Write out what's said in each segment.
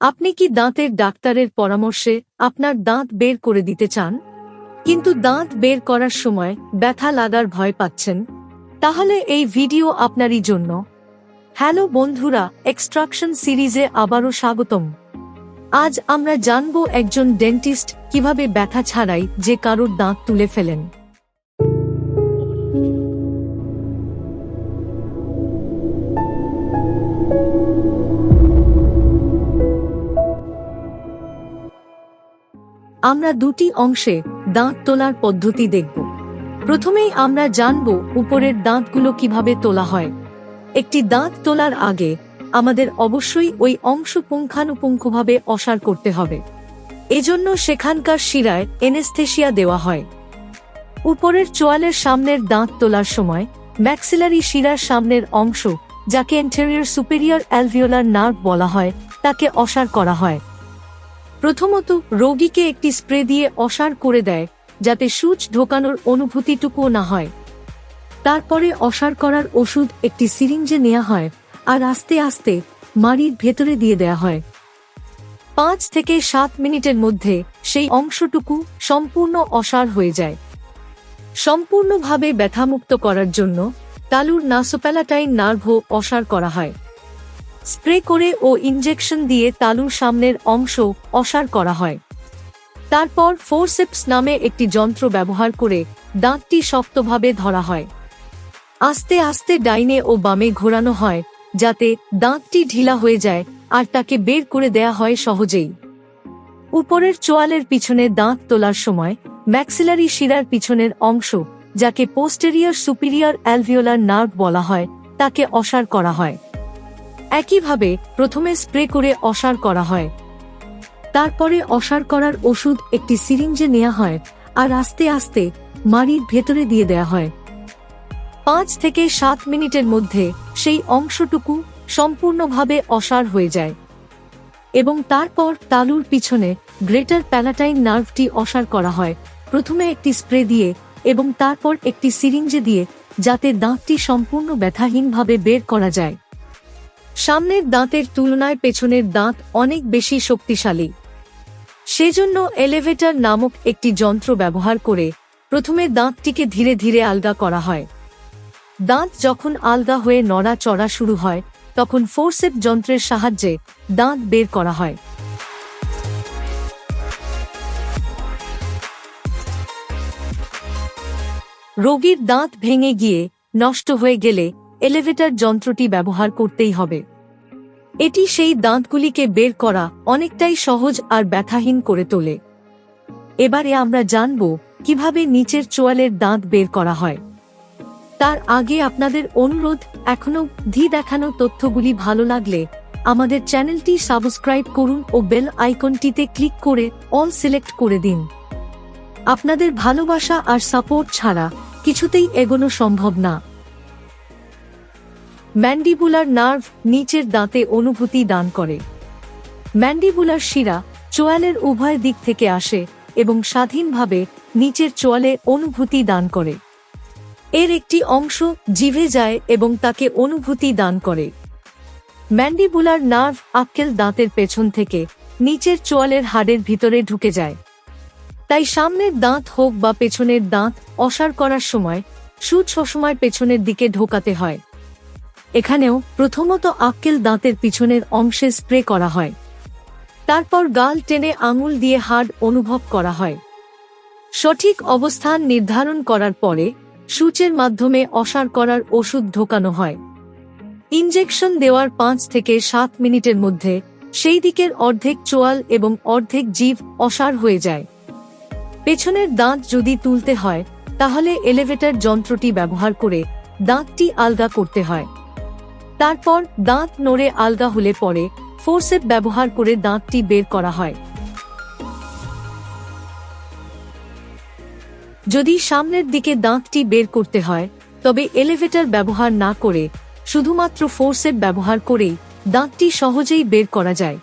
আপনি কি দাঁতের ডাক্তারের পরামর্শে আপনার দাঁত বের করে দিতে চান? কিন্তু দাঁত বের করার সময় ব্যথা লাগার ভয় পাচ্ছেন? তাহলে এই ভিডিও আপনারই জন্য। হ্যালো বন্ধুরা এক্সট্রাকশন সিরিজে আবারও স্বাগতম। আজ আমরা জানব একজন ডেন্টিস্ট কীভাবে ব্যথা ছাড়াই যে কারোর দাঁত তুলে ফেলেন। আমরা দুটি অংশে দাঁত তোলার পদ্ধতি দেখব। প্রথমেই আমরা জানব উপরের দাঁতগুলো কীভাবে তোলা হয়। একটি দাঁত তোলার আগে আমাদের অবশ্যই ওই অংশ পুঙ্খানুপুঙ্খভাবে অসার করতে হবে। এজন্য সেখানকার শিরায় এনেস্থেশিয়া দেওয়া হয়। উপরের চোয়ালের সামনের দাঁত তোলার সময় ম্যাক্সিলারি শিরার সামনের অংশ, যাকে এন্টেরিয়র সুপেরিয়র অ্যালভিওলার নার্ভ বলা হয়, তাকে অসার করা হয়। প্রথমত রোগীকে একটি স্প্রে দিয়ে অসার করে দেয়, যাতে সূচ ঢোকানোর অনুভূতিটুকুও না হয়। তারপরে অসার করার ওষুধ একটি সিরিঞ্জে নেওয়া হয় আর আস্তে আস্তে মাড়ির ভেতরে দিয়ে দেয়া হয়। পাঁচ থেকে সাত মিনিটের মধ্যে সেই অংশটুকু সম্পূর্ণ অসার হয়ে যায়। সম্পূর্ণভাবে ব্যথামুক্ত করার জন্য তালুর নাসোপ্যালাটাইন নার্ভও অসার করা হয়। স্প্রে করে ও ইনজেকশন দিয়ে তালুর সামনের অংশ অসার করা হয়। তারপর ফোরসেপস নামে একটি যন্ত্র ব্যবহার করে দাঁতটি শক্তভাবে ধরা হয়। আস্তে আস্তে ডাইনে ও বামে ঘোরানো হয়, যাতে দাঁতটি ঢিলা হয়ে যায় আর তাকে বের করে দেয়া হয় সহজেই। উপরের চোয়ালের পিছনে দাঁত তোলার সময় ম্যাক্সিলারি শিরার পিছনের অংশ, যাকে পোস্টেরিয়ার সুপিরিয়র অ্যালভিওলার নার্ভ বলা হয়, তাকে অসার করা হয়। একইভাবে প্রথমে স্প্রে করে অসার করা হয়। তারপরে অসার করার ওষুধ একটি সিরিঞ্জে নেওয়া হয় আর আস্তে আস্তে মাড়ির ভেতরে দিয়ে দেয়া হয়। পাঁচ থেকে সাত মিনিটের মধ্যে সেই অংশটুকু সম্পূর্ণভাবে অসার হয়ে যায় এবং তারপর তালুর পিছনে গ্রেটার প্যালাটাইন নার্ভটি অসার করা হয়। প্রথমে একটি স্প্রে দিয়ে এবং তারপর একটি সিরিঞ্জে দিয়ে যাতে দাঁতটি সম্পূর্ণ ব্যথাহীনভাবে বের করা যায়। সামনের দাঁতের তুলনায় পেছনের দাঁত অনেক বেশি শক্তিশালী। সেজন্য এলিভেটর নামক একটি যন্ত্র ব্যবহার করে প্রথমে দাঁতটিকে ধীরে ধীরে আলগা করা হয়। দাঁত যখন আলগা হয়ে নড়া চড়া শুরু হয়, তখন ফোরসেপ যন্ত্রের সাহায্যে দাঁত বের করা হয়। রোগীর দাঁত ভেঙে গিয়ে নষ্ট হয়ে গেলে এলিভেটর যন্ত্রটি ব্যবহার করতেই হবে। এটি সেই দাঁতগুলিকে বের করা অনেকটাই সহজ আর ব্যথাহীন করে তোলে। এবারে আমরা জানব কীভাবে নিচের চোয়ালের দাঁত বের করা হয়। তার আগে আপনাদের অনুরোধ, এখনও ধি দেখানো তথ্যগুলি ভালো লাগলে আমাদের চ্যানেলটি সাবস্ক্রাইব করুন ও বেল আইকনটিতে ক্লিক করে অল সিলেক্ট করে দিন। আপনাদের ভালোবাসা আর সাপোর্ট ছাড়া কিছুতেই এগোনো সম্ভব না। ম্যান্ডিবুলার নার্ভ নিচের দাঁতে অনুভূতি দান করে। ম্যান্ডিবুলার শিরা চোয়ালের উভয় দিক থেকে আসে এবং স্বাধীনভাবে নিচের চোয়ালে অনুভূতি দান করে। এর একটি অংশ জিভে যায় এবং তাকে অনুভূতি দান করে। ম্যান্ডিবুলার নার্ভ আক্কেল দাঁতের পেছন থেকে নিচের চোয়ালের হাড়ের ভিতরে ঢুকে যায়। তাই সামনের দাঁত হোক বা পেছনের দাঁত অসার করার সময়, সুচ সবসময় পেছনের দিকে ঢোকাতে হয়। এখানেও প্রথমত আক্কেল দাঁতের পিছনের অংশে স্প্রে করা হয়। তারপর গাল টেনে আঙুল দিয়ে হাড় অনুভব করা হয়। সঠিক অবস্থান নির্ধারণ করার পরে সূচের মাধ্যমে অসার করার ওষুধ ঢোকানো হয়। ইনজেকশন দেওয়ার পাঁচ থেকে সাত মিনিটের মধ্যে সেই দিকের অর্ধেক চোয়াল এবং অর্ধেক জীব অসার হয়ে যায়। পেছনের দাঁত যদি তুলতে হয়, তাহলে এলিভেটর যন্ত্রটি ব্যবহার করে দাঁতটি আলগা করতে হয়। তারপর দাঁত নড়ে আলগা হলে পরে ফোরসেপ ব্যবহার করে দাঁতটি বের করা হয়। যদি সামনের দিকে দাঁতটি বের করতে হয়, তবে এলিভেটর ব্যবহার না করে শুধুমাত্র ফোরসেপ ব্যবহার করেই দাঁতটি সহজেই বের করা যায়।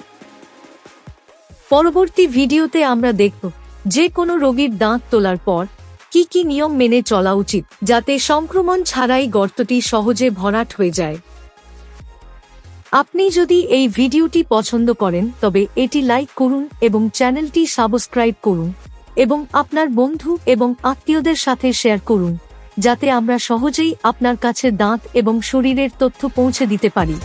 পরবর্তী ভিডিওতে আমরা দেখব যে কোনো রোগীর দাঁত তোলার পর কি কি নিয়ম মেনে চলা উচিত যাতে সংক্রমণ ছাড়াই গর্তটি সহজে ভরাট হয়ে যায়। আপনি যদি এই ভিডিওটি পছন্দ করেন, তবে এটি লাইক করুন এবং চ্যানেলটি সাবস্ক্রাইব করুন এবং আপনার বন্ধু এবং আত্মীয়দের সাথে শেয়ার করুন, যাতে আমরা সহজেই আপনার কাছে দাঁত এবং শরীরের তথ্য পৌঁছে দিতে পারি।